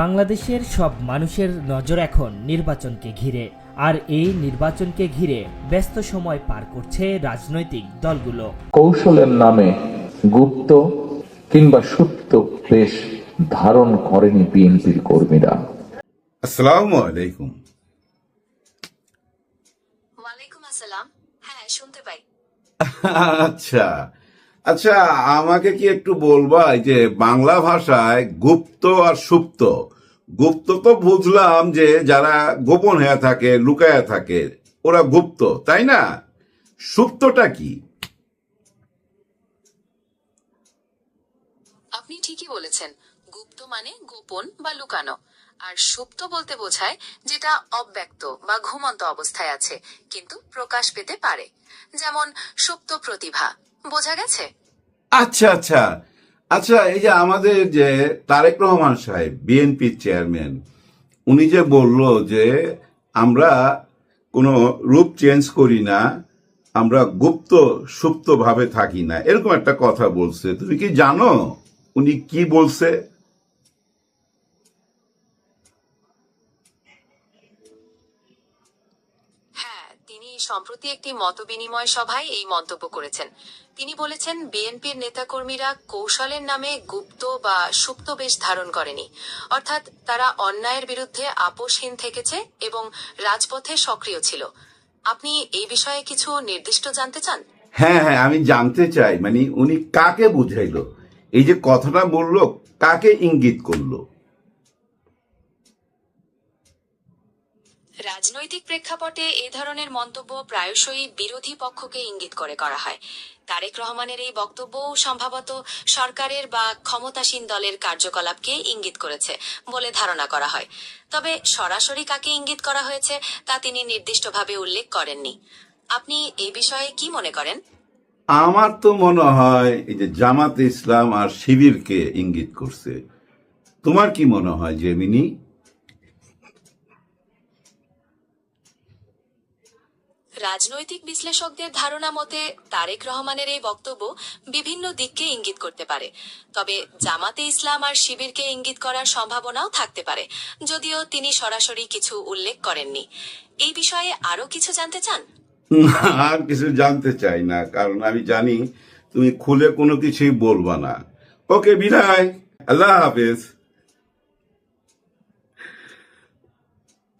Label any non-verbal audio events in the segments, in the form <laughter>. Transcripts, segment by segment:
বাংলাদেশের সব মানুষের নজর এখন নির্বাচনকে ঘিরে। আর এই নির্বাচনকে ঘিরে ব্যস্ত সময় পার করছে রাজনৈতিক দলগুলো। কৌশলের নামে গুপ্ত কিংবা সুপ্ত বেশ ধারণ করেনি বিএনপির কর্মীরা। আসসালামু আলাইকুম। ওয়ালাইকুম আসসালাম। হ্যাঁ শুনতে পাই। আচ্ছা আচ্ছা আমাকে কি একটু বলবা যে বাংলা ভাষায় গুপ্ত আর সুপ্ত। গুপ্ত তো বুঝলাম যে যারা গোপন হয়ে থাকে, লুকায়া থাকে, ওরা গুপ্ত, তাই না? সুপ্তটা কি? আপনি ঠিকই বলেছেন, গুপ্ত মানে গোপন বা লুকানো। আর সুপ্ত বলতে বোঝায় যেটা অব্যক্ত বা ঘুমন্ত অবস্থায় আছে, কিন্তু প্রকাশ পেতে পারে। যেমন, সুপ্ত প্রতিভা। বোঝা গেছে? আচ্ছা আচ্ছা। আচ্ছা এই যে আমাদের যে তারেক রহমান সাহেব, বিএনপির চেয়ারম্যান, উনি যে বলল যে আমরা কোনো রূপ চেঞ্জ করি না, আমরা গুপ্ত, সুপ্তভাবে থাকি না, এরকম একটা কথা বলছে। তুমি কি জানো উনি কি বলছে? সম্প্রতি একটি মতবিনিময় সভায় এই মন্তব্য করেছেন। তিনি বলেছেন, বিএনপির নেতাকর্মীরা কৌশলের নামে গুপ্ত বা সুপ্ত বেশ ধারণ করেনি। অর্থাৎ তারা অন্যায়ের বিরুদ্ধে আপোষহীন থেকেছে এবং রাজপথে সক্রিয় ছিল। আপনি এই বিষয়ে কিছু নির্দিষ্ট জানতে চান? হ্যাঁ হ্যাঁ আমি জানতে চাই। মানে উনি কাকে বুঝাইলো? এই যে কথাটা বলল, কাকে ইঙ্গিত করল? রাজনৈতিক প্রেক্ষাপটে এ ধরনের মন্তব্য প্রায়শই বিরোধী পক্ষকে ইঙ্গিত করে করা হয়। তারেক রহমানের এই বক্তব্য সম্ভবত সরকারের বা ক্ষমতাসীন দলের কার্যকলাপকে ইঙ্গিত করেছে বলে ধারণা করা হয়। তবে সরাসরি কাকে ইঙ্গিত করা হয়েছে তা তিনি নির্দিষ্টভাবে উল্লেখ করেননি। আপনি এই বিষয়ে কি মনে করেন? আমার তো মনে হয় এই যে জামাত ইসলাম আর শিবিরকে ইঙ্গিত করছে। তোমার কি মনে হয় জেমিনি? রাজনৈতিক বিশ্লেষকদের ধারণা মতে তারেক রহমানের এই বক্তব্য বিভিন্ন দিককে ইঙ্গিত করতে পারে। তবে জামাতে ইসলাম আর শিবিরকে ইঙ্গিত করার সম্ভাবনাও থাকতে পারে, যদিও তিনি সরাসরি কিছু উল্লেখ করেননি। এই বিষয়ে আরও কিছু জানতে চান? আর কিছু জানতে চাই না, কারণ আমি জানি তুমি খুলে কোনো কিছুই বলবা না। ওকে, বিদায়। আল্লাহ হাফেজ।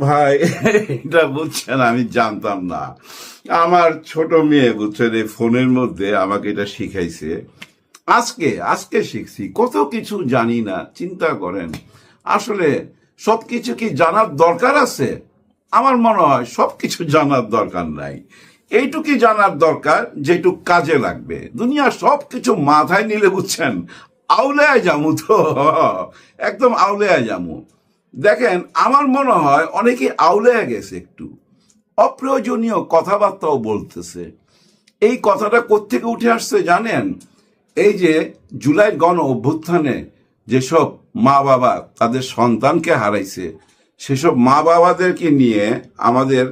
ভাই, এটা বুঝছেন, আমি জানতাম না। আমার ছোট মেয়ে, বুঝছেন, এই ফোনের মধ্যে আমাকে এটা শিখাইছে। আজকে আজকে শিখছি, কত কিছু জানি না, চিন্তা করেন। আসলে সবকিছু কি জানার দরকার আছে? আমার মনে হয় সবকিছু জানার দরকার নাই। এইটুকুই জানার দরকার, যেটুক কাজে লাগবে। দুনিয়া সবকিছু মাথায় নিলে বুঝছেন আউলেয়া জামু তো। একদম আউলেয়া জামু দেখেন, আমার মনে হয় অনেকে আউলেয়া গেছে একটু। অপ্রয়োজনীয় কথাবার্তাও বলতেছে। এই কথাটা কোত্থেকে উঠে আসছে জানেন? এই যে জুলাই গণ অভ্যুত্থানে যেসব মা বাবা তাদের সন্তানকে হারাইছে, সেসব মা বাবাদেরকে নিয়ে আমাদের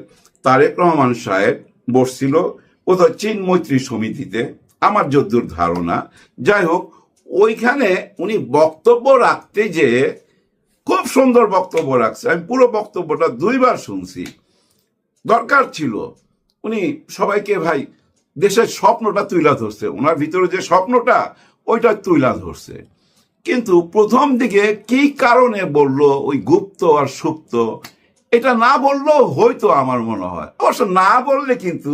তারেক রহমান সাহেব বসছিল কোথাও চীন মৈত্রী সমিতিতে। আমার যদ্দূর ধারণা। যাই হোক, ওইখানে উনি বক্তব্য রাখতে যে সুন্দর বক্তব্য রাখছে। আমি পুরো বক্তব্যটা দুইবার শুনছি। দরকার ছিল। উনি সবাইকে, ভাই, দেশের স্বপ্নটা তুইলা ধরছে। ওনার ভিতরে যে স্বপ্নটা, ওইটা তুইলা ধরছে। কিন্তু প্রথম দিকে কি কারণে বলল ওই গুপ্ত আর সুপ্ত, এটা না বললেও হয়তো আমার মনে হয়। অবশ্য না বললে কিন্তু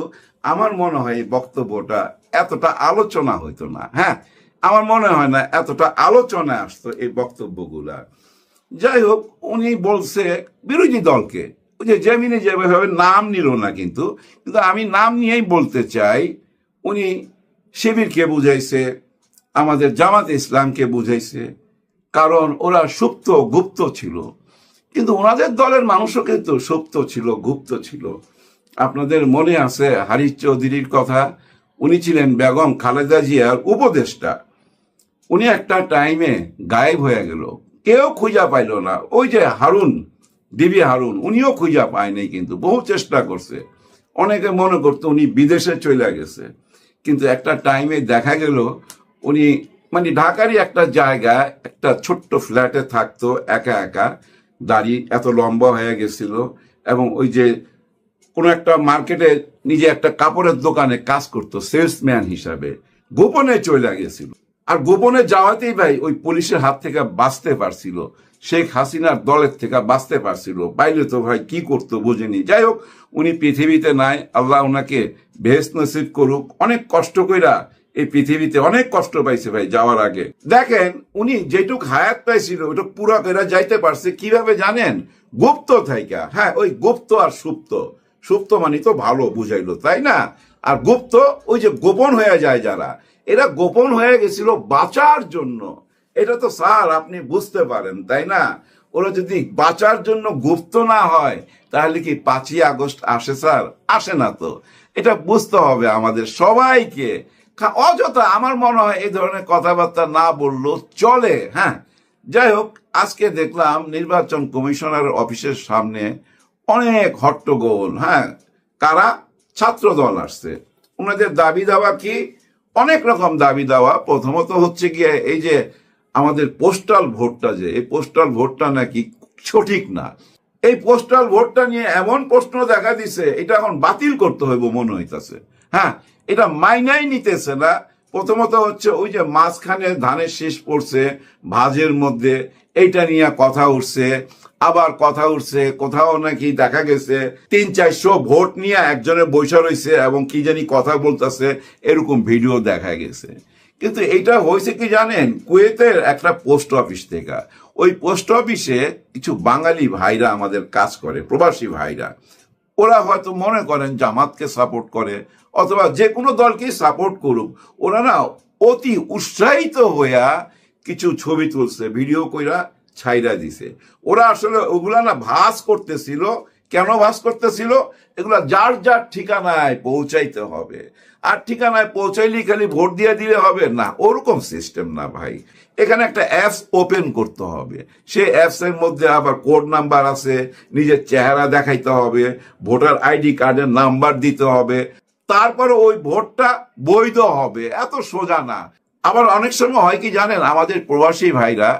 আমার মনে হয় এই বক্তব্যটা এতটা আলোচনা হইতো না। হ্যাঁ আমার মনে হয় না এতটা আলোচনা আসতো এই বক্তব্যগুলা। যাই হোক উনি বলছে, বিরোধী দলকে। ওই যে জেমিনি যেভাবে নাম নিল না কিন্তু কিন্তু আমি নাম নিয়েই বলতে চাই, উনি শিবিরকে বুঝাইছে, আমাদের জামাত ইসলামকে বুঝাইছে, কারণ ওরা সুপ্ত গুপ্ত ছিল। কিন্তু ওনাদের দলের মানুষও কিন্তু সুপ্ত ছিল, গুপ্ত ছিল। আপনাদের মনে আছে হারিশ চৌধুরীর কথা? উনি ছিলেন বেগম খালেদা জিয়ার উপদেষ্টা। উনি একটা টাইমে গায়েব হয়ে গেল। কেউ খুঁজা পাইল না। ওই যে হারুন ডিবি হারুন, উনিও খুঁজা পায়নি কিন্তু, বহু চেষ্টা করছে। অনেকে মনে করতো উনি বিদেশে চলে গেছে। কিন্তু একটা টাইমে দেখা গেল, উনি মানে ঢাকারই একটা জায়গায় একটা ছোট্ট ফ্ল্যাটে থাকতো, একা একা, দাড়ি এত লম্বা হয়ে গেছিল এবং ওই যে কোনো একটা মার্কেটে নিজে একটা কাপড়ের দোকানে কাজ করতো, সেলসম্যান হিসাবে। গোপনে চলে গেছিল। আর গোপনে যাওয়াতেই ভাই ওই পুলিশের হাত থেকে বাঁচতে পারছিল। শেখ হাসিনার দলের থেকে বাঁচতে পারছিল। বাইরে তো ভাই কি করতো বুঝেনি। যাই হোক, উনি পৃথিবীতে নাই। আল্লাহ ওনাকে বেহেস নসিব করুক। অনেক কষ্ট কইরা এই পৃথিবীতে অনেক কষ্ট পাইছে ভাই যাওয়ার আগে। দেখেন, উনি যেটুক হায়াত পাইছিল ওইটুক পুরা করে যাইতে পারছে। কীভাবে জানেন? গুপ্ত থাইকা। হ্যাঁ ওই গুপ্ত আর সুপ্ত। সুপ্ত মানে তো ভালো বুঝাইলো, তাই না? আর গুপ্ত ওই যে গোপন হয়ে যায় যারা। এরা গোপন হয়ে গেছিল বাঁচার জন্য। এটা তো স্যার আপনি বুঝতে পারেন, তাই না? ওরা যদি বাঁচার জন্য গুপ্ত না হয়, তাহলে কি পাঁচই আগস্ট আসে স্যার? আসে না তো। এটা বুঝতে হবে আমাদের সবাইকে। অযথা আমার মনে হয় এই ধরনের কথাবার্তা না বললেও চলে হ্যাঁ? যাই হোক, আজকে দেখলাম নির্বাচন কমিশনার অফিসের সামনে অনেক হট্টগোল হ্যাঁ? কারা? ছাত্র দল আসছে। ওনাদের দাবি দাওয়া কি? অনেক রকম দাবি দেওয়া। প্রথমত হচ্ছে গিয়ে এই যে আমাদের পোস্টাল ভোটটা যে, এই পোস্টাল ভোটটা নাকি সঠিক না। এই পোস্টাল ভোটটা নিয়ে এমন প্রশ্ন দেখা দিছে, এটা এখন বাতিল করতে হইব মনে হইতাছে। হ্যাঁ এটা মাইনাই নিতেছে না। প্রথমত হচ্ছে ওই যে মাঝখানে ধানের শেষ পড়ছে, ভাজের মধ্যে, এইটা নিয়ে কথা উঠছে। আবার কথা উঠছে, কোথাও নাকি দেখা গেছে, তিন চারশো ভোট নিয়ে একজনে বৈশা রয়েছে এবং কি জানি কথা বলতেছে, এরকম ভিডিও দেখা গেছে। কিন্তু এটা হয়েছে কি জানেন? কুয়েতের একটা পোস্ট অফিস থেকে। ওই পোস্ট অফিসে কিছু বাঙালি ভাইরা আমাদের কাজ করে, প্রবাসী ভাইরা। ওরা হয়তো মনে করেন জামাতকে সাপোর্ট করে, অথবা যে কোনো দলকেই সাপোর্ট করুক। ওরা না অতি উৎসাহিত হইয়া কিছু ছবি তুলছে, ভিডিও কইরা ছাইরা দিছে। ওরা আসলে ওগুলা না ভাস করতেছিল। কেন ভাস করতেছিল? এগুলা যার যার ঠিকানায় পৌঁছাইতে হবে। আর ঠিকানায় পৌঁছাইলেই খালি ভোট দিয়ে দিলে হবে? না, ওরকম সিস্টেম না ভাই। এখানে একটা অ্যাপস ওপেন করতে হবে। সেই অ্যাপস এর মধ্যে আবার কোড নাম্বার আছে, নিজের চেহারা দেখাইতে হবে, ভোটার আইডি কার্ডের নাম্বার দিতে হবে। তারপরে ওই ভোটটা বৈধ হবে। এত সোজা না। আবার অনেক সময় হয় কি জানেন? আমাদের প্রবাসী ভাইরা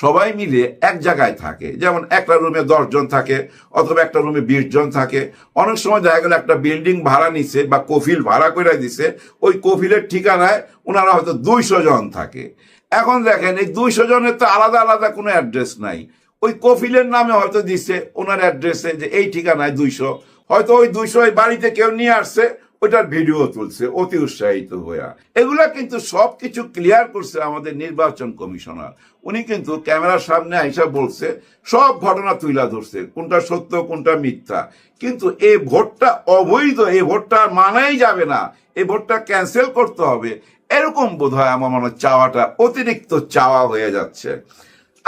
সবাই মিলে এক জায়গায় থাকে। যেমন একটা রুমে দশ জন থাকে অথবা একটা রুমে বিশ জন থাকে। অনেক সময় দেখা গেল একটা বিল্ডিং ভাড়া নিছে বা কফিল ভাড়া করে দিছে, ওই কফিলের ঠিকানায় ওনারা হয়তো দুইশো জন থাকে। এখন দেখেন এই দুইশো জনের তো আলাদা আলাদা কোনো অ্যাড্রেস নাই। ওই কফিলের নামে হয়তো দিছে, ওনার অ্যাড্রেসে যে এই ঠিকানায় দুইশো। হয়তো ওই দুইশো বাড়িতে কেউ নিয়ে আসছে ওইটার ভিডিও তুলছে, অতি উৎসাহিত হইয়া। এগুলা কিন্তু সবকিছু ক্লিয়ার করছে আমাদের নির্বাচন কমিশনার। উনি কিন্তু ক্যামেরার সামনে আইসা বলছে, সব ঘটনা তুইলা ধরছে, কোনটা সত্য, কোনটা মিথ্যা। কিন্তু এই ভোটটা অবৈধ এই ভোটটা মানাই যাবে না। এই ভোটটা ক্যান্সেল করতে হবে। এরকম বোধ হয় আমার মনে চাওয়াটা, অতিরিক্ত চাওয়া হয়ে যাচ্ছে।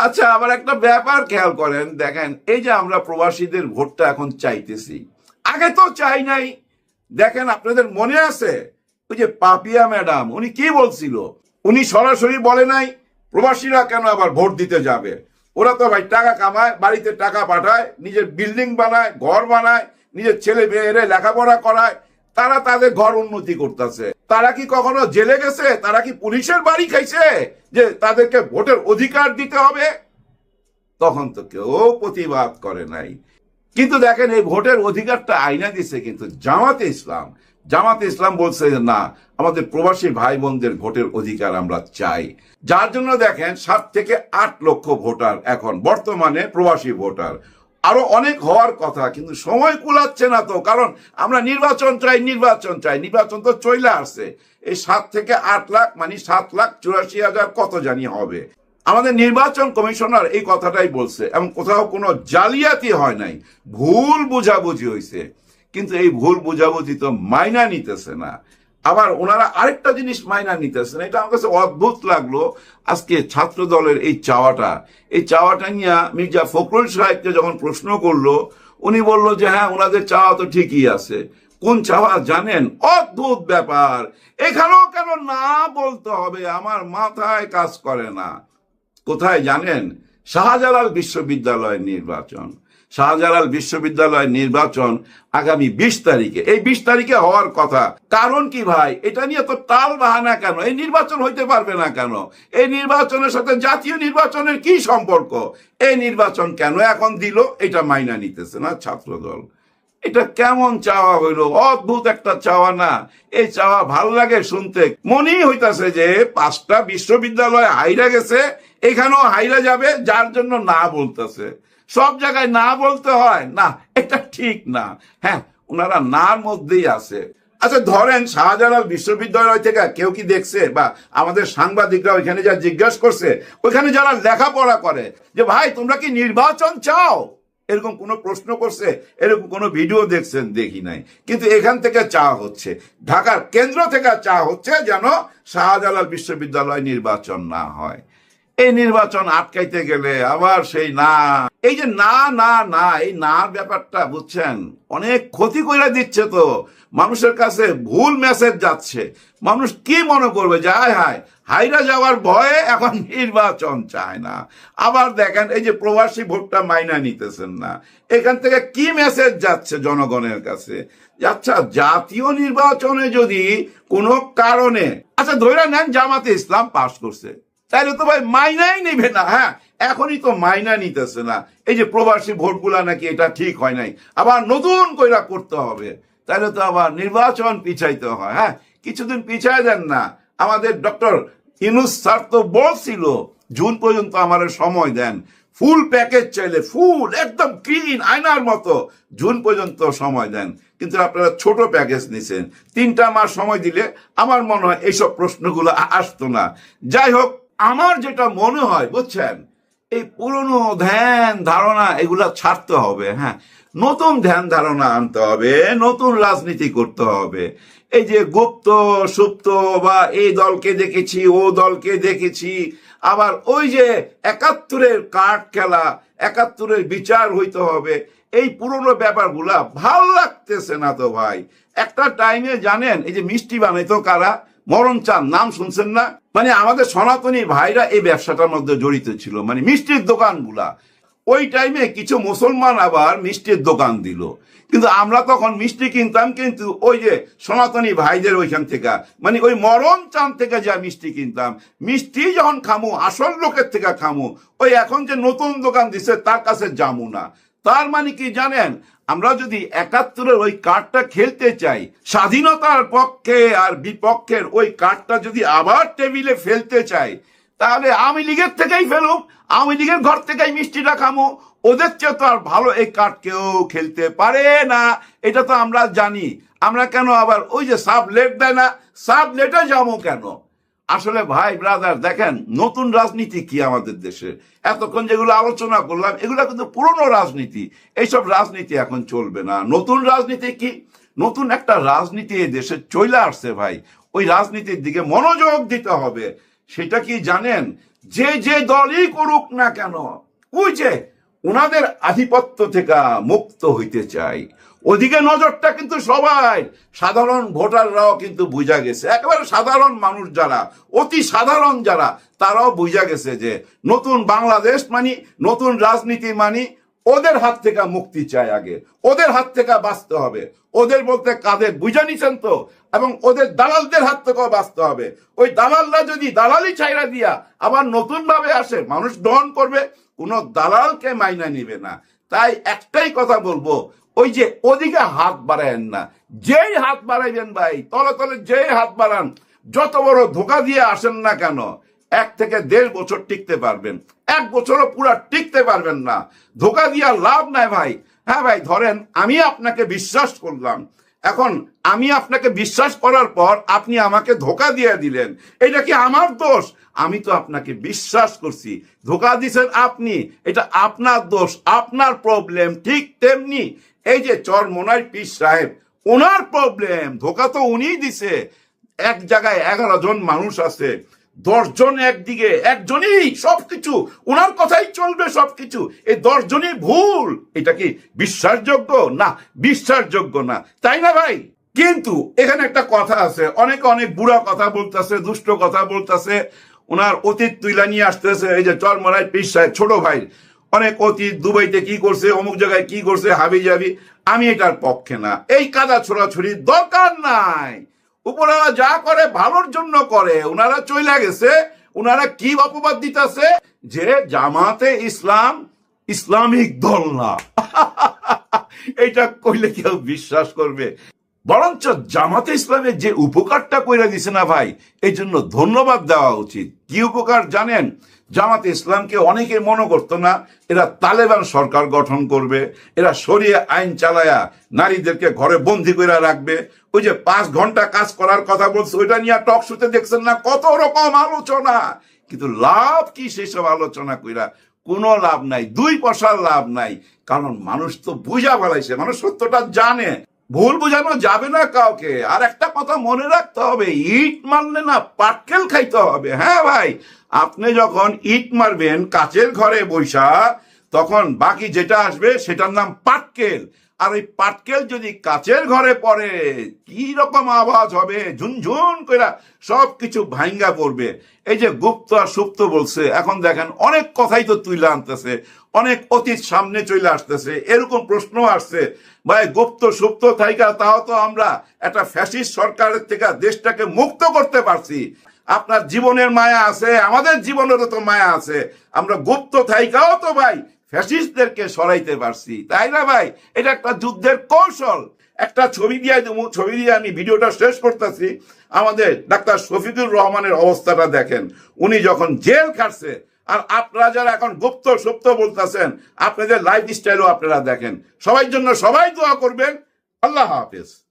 আচ্ছা আবার একটা ব্যাপার খেয়াল করেন, দেখেন, এই যে আমরা প্রবাসীদের ভোটটা এখন চাইতেছি। আগে তো চাই নাই দেখেন আপনাদের মনে আছে? ওই যে পাপিয়া ম্যাডাম, উনি কি বলছিল? উনি সরাসরি বলে নাই, প্রবাসীরা কেন আবার ভোট দিতে যাবে? ওরা তো ভাই টাকা কামায়, বাড়িতে টাকা পাঠায়, নিজের বিল্ডিং বানায়, ঘর বানায়, নিজের ছেলে মেয়েরে লেখাপড়া করায়, তারা তাদের ঘর উন্নতি করতেছে। তারা কি কখনো জেলে গেছে? তারা কি পুলিশের বাড়ি খাইছে? যে তাদেরকে ভোটের অধিকার দিতে হবে? তখন তো কেউ প্রতিবাদ করে নাই। কিন্তু দেখেন, এই ভোটের অধিকারটা আইনা দিছে কিন্তু জামাতে ইসলাম। জামাতে ইসলাম বলছে না, আমাদের প্রবাসী ভাই বোনদের ভোটের অধিকার আমরা চাই। যার জন্য দেখেন, সাত থেকে আট লক্ষ ভোটার এখন বর্তমানে প্রবাসী ভোটার। আরও অনেক হওয়ার কথা, কিন্তু সময় কুলাচ্ছে না তো, কারণ আমরা নির্বাচন চাই নির্বাচন চাই, নির্বাচন তো চলে আসছে। এই সাত থেকে আট লাখ মানে সাত লাখ চুরাশি হাজার কত জানি হবে। আমাদের নির্বাচন কমিশনার এই কথাটাই বলছে এবং কোথাও কোনো জালিয়াতি হয় নাই। ভুল বুঝাবুঝি হয়েছে কিন্তু এই ভুল বুঝাবুঝি তো মাইনা নিতেছে না। আবার ওনারা আরেকটা জিনিস মাইনা নিতেছে না, এটা আমার কাছে অদ্ভুত লাগল। আজকে ছাত্র দলের এই চাওয়াটা এই চাওয়াটা নিয়ে মির্জা ফখরুল সাহেবকে যখন প্রশ্ন করল, উনি বলল যে হ্যাঁ ওনাদের চাওয়া তো ঠিকই আছে। কোন চাওয়া জানেন? অদ্ভুত ব্যাপার। এখানেও কেন না বলতে হবে? আমার মাথায় কাজ করে না। কোথায় জানেন? শাহজালাল বিশ্ববিদ্যালয়ের নির্বাচন। শাহজালাল বিশ্ববিদ্যালয় নির্বাচন আগামী বিশ তারিখে। এই বিশ তারিখে হওয়ার কথা। কারণ কি ভাই? এটা নিয়ে তো টাল বাহানা কেন? এই নির্বাচন হইতে পারবে না কেন? এই নির্বাচনের সাথে জাতীয় নির্বাচনের কি সম্পর্ক? এই নির্বাচন কেন এখন দিল? এটা মাইনা নিতেছে না ছাত্রদল। এটা কেমন চাওয়া হইল? অদ্ভুত একটা চাওয়া না? এই চাওয়া ভালো লাগে শুনতে। মনেই হইতাছে যে পাঁচটা বিশ্ববিদ্যালয় হাইরা গেছে এখানেও হাইরা যাবে, যার জন্য না বলতেছে। সব জায়গায় না বলতে হয়, না, এটা ঠিক না। হ্যাঁ ওনারা নার মধ্যেই আছে। আচ্ছা ধরেন শাহজালাল বিশ্ববিদ্যালয় থেকে কেউ কি দেখছে বা আমাদের সাংবাদিকরা ওইখানে যা জিজ্ঞাসা করছে, ওইখানে যারা লেখাপড়া করে, যে ভাই, তোমরা কি নির্বাচন চাও? এরকম কোনো প্রশ্ন করছে, এরকম কোনো ভিডিও দেখছেন, দেখি নাই। কিন্তু এখান থেকে চাওয়া হচ্ছে। ঢাকার কেন্দ্র থেকে চাওয়া হচ্ছে যেন শাহজালাল বিশ্ববিদ্যালয় নির্বাচন না হয়। এই নির্বাচন আটকাইতে গেলে আবার সেই না। এই যে না না না, এই না ব্যাপারটা, বুঝছেন? অনেক ক্ষতি করে দিচ্ছে তো। মানুষের কাছে ভুল মেসেজ যাচ্ছে। মানুষ কি মনে করবে? যে হায় হায় হাইরা যাওয়ার ভয়ে এখন নির্বাচন চায় না। আবার দেখেন, এই যে প্রবাসী ভোটটা মাইনা নিতেছেন না। এখান থেকে কি মেসেজ যাচ্ছে জনগণের কাছে? আচ্ছা জাতীয় নির্বাচনে যদি কোনো কারণে আচ্ছা ধরে নেন, জামাতে ইসলাম পাশ করছে। তাহলে তো ভাই মাইনাই নিবে না হ্যাঁ? এখনই তো মাইনা নিতেছে না। এই যে প্রবাসী ভোটগুলা নাকি এটা ঠিক হয় নাই। আবার নতুন কইরা করতে হবে। তাহলে তো আবার নির্বাচন পিছাইতে হয় হ্যাঁ? কিছুদিন পিছাই দেন না। আমাদের ডক্টর ইনুস স্যার তো বলছিল, জুন পর্যন্ত আমার সময় দেন। ফুল প্যাকেজ চাইলে ফুল, একদম ক্লিন, আয়নার মতো জুন পর্যন্ত সময় দেন। কিন্তু আপনারা ছোট প্যাকেজ নিছেন। তিনটা মাস সময় দিলে আমার মনে হয় এইসব প্রশ্নগুলো আসতো না। যাই হোক আমার যেটা মনে হয়, বুঝছেন? এই পুরনো ধ্যান ধারণা এগুলা ছাড়তে হবে হ্যাঁ। নতুন ধ্যান ধারণা আনতে হবে, নতুন রাজনীতি করতে হবে। এই যে গুপ্ত, সুপ্ত বা এই দলকে দেখেছি, ও দলকে দেখেছি, আবার ওই যে একাত্তরের কাঠ খেলা, একাত্তরের বিচার হইতে হবে, এই পুরনো ব্যাপারগুলা ভালো লাগতেছে না তো ভাই। একটা টাইমে জানেন, এই যে মিষ্টি বানাইতো কারা? মরণ চান, নাম শুনছেন না? মানে আমাদের সনাতনী ভাইরা এই ব্যবসাটার মধ্যে জড়িত ছিল মানে মিষ্টির দোকানগুলা। ওই টাইমে কিছু মুসলমান আবার মিষ্টির দোকান দিল। কিন্তু আমরা তখন মিষ্টি কিনতাম, কিন্তু ওই যে সনাতনী ভাইদের ওইখান থেকে মানে ওই মরণ চান থেকে যা মিষ্টি কিনতাম, মিষ্টি যখন খামু, আসল লোকের থেকে খামু, ওই এখন যে নতুন দোকান দিছে, তার কাছে যামু না। তার মানে কি জানেন? আমরা যদি একাত্তরের ওই কার্ডটা খেলতে চাই, স্বাধীনতার পক্ষে আর বিপক্ষের ওই কার্ডটা যদি আবার টেবিলে ফেলতে চাই, তাহলে আওয়ামী লীগের থেকেই ফেলুক, আওয়ামী লীগের ঘর থেকেই মিষ্টিটা খামো ওদের চেয়ে তো আর ভালো এই কার্ড কেউ খেলতে পারে না, এটা তো আমরা জানি। আমরা কেন আবার ওই যে সাব লেট দেয় না? সাব লেটে যাব কেন? আসলে ভাই ব্রাদার দেখেন, নতুন রাজনীতি কি আমাদের দেশে? এতক্ষণ যেগুলো আলোচনা করলাম, এগুলো কিন্তু পুরনো রাজনীতি। এইসব রাজনীতি এখন চলবে না। নতুন রাজনীতি কি? নতুন একটা রাজনীতি এই দেশে চলে আসছে ভাই। ওই রাজনীতির দিকে মনোযোগ দিতে হবে। সেটা কি জানেন? যে যে দলই করুক না কেন, ওই যে ওনাদের আধিপত্য থেকে মুক্ত হইতে চাই। ওদিকে নজরটা কিন্তু সবাই। সাধারণ ভোটাররাও কিন্তু বুঝা গেছে। একেবারে সাধারণ মানুষ যারা, অতি সাধারণ যারা, তারাও বুঝা গেছে যে নতুন বাংলাদেশ মানি, নতুন রাজনীতি মানি, ওদের হাত থেকে মুক্তি চাই আগে। ওদের হাত থেকে বাঁচতে হবে। ওদের বলতে কাদের বুঝা নিছেন তো? এবং ওদের দালালদের হাত থেকেও বাঁচতে হবে। ওই দালালরা যদি দালালি চাইরা দিয়া আবার নতুন ভাবে আসে, মানুষ গ্রহণ করবে, কোনো দালালকে মাইনা নিবে না। তাই একটাই কথা বলব ওই যে ওদিকে হাত বাড়ায়েন না। যেই হাত বাড়াইবেন ভাই, তলে তলে যেই হাত বাড়ান, যত বড় ধোকা দিয়ে আসেন না কেন, এক থেকে দেড় বছর টিকতে পারবেন। এক বছরও পুরা টিকতে পারবেন না। ধোকা দিয়া লাভ নাই ভাই। হ্যাঁ ভাই, ধরেন আমি আপনাকে বিশ্বাস করলাম। এখন আমি আপনাকে বিশ্বাস করার পর আপনি আমাকে ধোকা দিয়ে দিলেন। এটা কি আমার দোষ? আমি তো আপনাকে বিশ্বাস করছি। ধোকা দিছেন আপনি। এটা আপনার দোষ, আপনার প্রবলেম ঠিক তেমনি এই যে চর মোনাই পিস সাহেব, ওনার প্রবলেম ধোকা তো উনিই দিছে। এক জায়গায় এগারো জন মানুষ আছে দশজন একদিকে, একজনই সবকিছু, ওনার কথাই চলবে সবকিছু। এই দশজনই ভুল। এটা কি বিশ্বাসযোগ্য? না বিশ্বাসযোগ্য না। তাই না ভাই? কিন্তু এখানে একটা কথা আছে। অনেকে অনেক বুড়া কথা বলতেছে, দুষ্ট কথা বলতেছে। ওনার অতীত তুইলা নিয়ে আসতেছে, এই যে চরমরাই পিস ছোট ভাই। অনেক অতীত দুবাইতে কি করছে, অমুক জায়গায় কি করছে, হাবি যাবি আমি এটার পক্ষে না। এই কাদা ছোড়াছুড়ি দরকার নাই। উপরালা যা করে, ভালোর জন্য করে। ওনারা চলে গেছে ওনারা কি অপবাদ দিতেছে? যে জামাতে ইসলাম ইসলামিক দল না। <laughs> এটা কইলে কেউ বিশ্বাস করবে। বরঞ্চ জামাতে ইসলামের যে উপকারটা কইরা দিছে না ভাই, এই জন্য ধন্যবাদ দেওয়া উচিত। কি উপকার জানেন? জামাতে ইসলামকে অনেকে মনে করতো না, এরা তালেবান সরকার গঠন করবে, এরা সরিয়ে আইন চালায়া নারীদেরকে ঘরে বন্দি করে রাখবে। ওই যে পাঁচ ঘণ্টা কাজ করার কথা বলছে, ওইটা নিয়ে টক শুতে দেখছেন না, কত রকম আলোচনা। কিন্তু লাভ কি সেসব আলোচনা কইরা? কোনো লাভ নাই, দুই পয়সার লাভ নাই। কারণ মানুষ তো বুঝা ফেলাইছে মানুষ সত্যটা জানে। ভুল বোঝানো যাবে না কাউকে। আর একটা কথা মনে রাখতে হবে, ইট মারলে না পাটকেল খাইতে হবে। হ্যাঁ ভাই, আপনি যখন ইট মারবেন কাচের ঘরে বৈশা, তখন বাকি যেটা আসবে সেটার নাম পাটকেল। আর ওই পাটকেল যদি কাচের ঘরে পড়ে, কি রকম আওয়াজ হবে? ঝুনঝুন কইরা সব কিছু ভাঙ্গা পড়বে। এই যে গুপ্ত আর সুপ্ত বলছে, এখন দেখেন অনেক কথাই তো তুলে আনতেছে, অনেক অতীত সামনে চলে আসতেছে, এরকম প্রশ্ন আসছে, ভাই গুপ্ত সুপ্ত থাইকা, তাও তো আমরা একটা ফ্যাসিস্ট সরকারের থেকে দেশটাকে মুক্ত করতে পারছি। আপনার জীবনের মায়া আছে, আমাদের জীবনেরও তো মায়া আছে, আমরা গুপ্ত থাইকাও তো ভাই ফ্যাসিস্টদেরকে সরাইতে পারছি। তাই না ভাই? এটা একটা যুদ্ধের কৌশল। একটা ছবি দিয়ে দেবো, ছবি দিয়ে আমি ভিডিওটা শেষ করতেছি। আমাদের ডাক্তার শফিকুর রহমানের অবস্থাটা দেখেন। উনি যখন জেল কাটছে আর আপনারা যারা এখন গুপ্ত সুপ্ত বলতেছেন, আপনাদের লাইফ স্টাইলও আপনারা দেখেন। সবাই জন্য সবাই দোয়া করবেন। আল্লাহ হাফেজ।